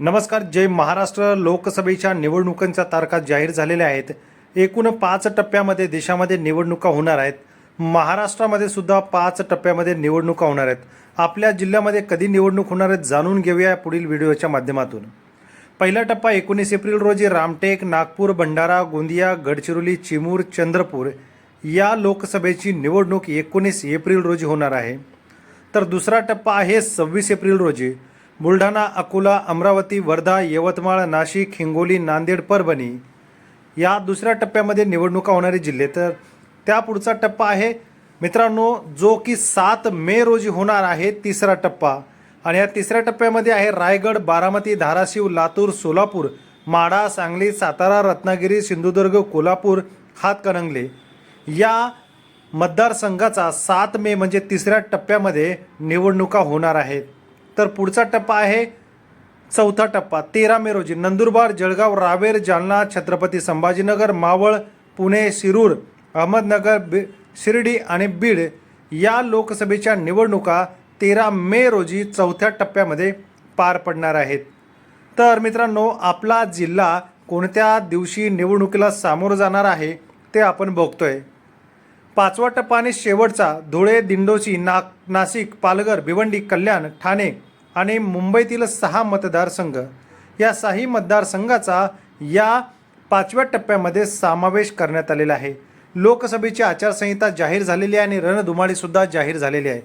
नमस्कार जय महाराष्ट्र लोकसभेच्या निवडणुकांच्या तारखा जाहीर झालेल्या आहेत एकूण पाच टप्प्यामध्ये देशामध्ये निवडणुका होणार आहेत. महाराष्ट्रामध्ये सुद्धा पाच टप्प्यामध्ये निवडणुका होणार आहेत. आपल्या जिल्ह्यामध्ये कधी निवडणूक होणार आहेत जाणून घेऊया पुढील व्हिडिओच्या माध्यमातून. पहिला टप्पा एकोणीस एप्रिल रोजी रामटेक नागपूर भंडारा गोंदिया गडचिरोली चिमूर चंद्रपूर या लोकसभेची निवडणूक एकोणीस एप्रिल रोजी होणार आहे. तर दुसरा टप्पा आहे सव्वीस एप्रिल रोजी. बुलढाणा अकोला अमरावती वर्धा यवतमाळ नाशिक हिंगोली नांदेड परभणी या दुसऱ्या टप्प्यामध्ये निवडणुका होणारे जिल्हे. तर त्या पुढचा टप्पा आहे. मित्रांनो जो की सात मे रोजी होणार आहे तिसरा टप्पा. आणि या तिसऱ्या टप्प्यामध्ये आहे रायगड बारामती धाराशिव लातूर सोलापूर माढा सांगली सातारा रत्नागिरी सिंधुदुर्ग कोल्हापूर हातकणंगले. या मतदारसंघाचा सात मे म्हणजे तिसऱ्या टप्प्यामध्ये निवडणुका होणार आहेत. तर पुढचा टप्पा आहे चौथा टप्पा. तेरा मे रोजी नंदुरबार जळगाव रावेर जालना छत्रपती संभाजीनगर मावळ पुणे शिरूर अहमदनगर बी शिर्डी आणि बीड या लोकसभेच्या निवडणुका तेरा मे रोजी चौथ्या टप्प्यामध्ये पार पडणार आहेत. तर मित्रांनो आपला जिल्हा कोणत्या दिवशी निवडणुकीला सामोरं जाणार आहे ते आपण बघतोय. पाचवा टप्पा आणि शेवटचा धुळे दिंडोशी नाग नाशिक पालघर भिवंडी कल्याण ठाणे आणि मुंबईतील सहा मतदारसंघ. या सहा मतदारसंघाचा या पाचव्या टप्प्यामध्ये समावेश करण्यात आलेला आहे. लोकसभेची आचारसंहिता जाहीर झालेली आहे आणि रणधुमाळीसुद्धा जाहीर झालेली आहे.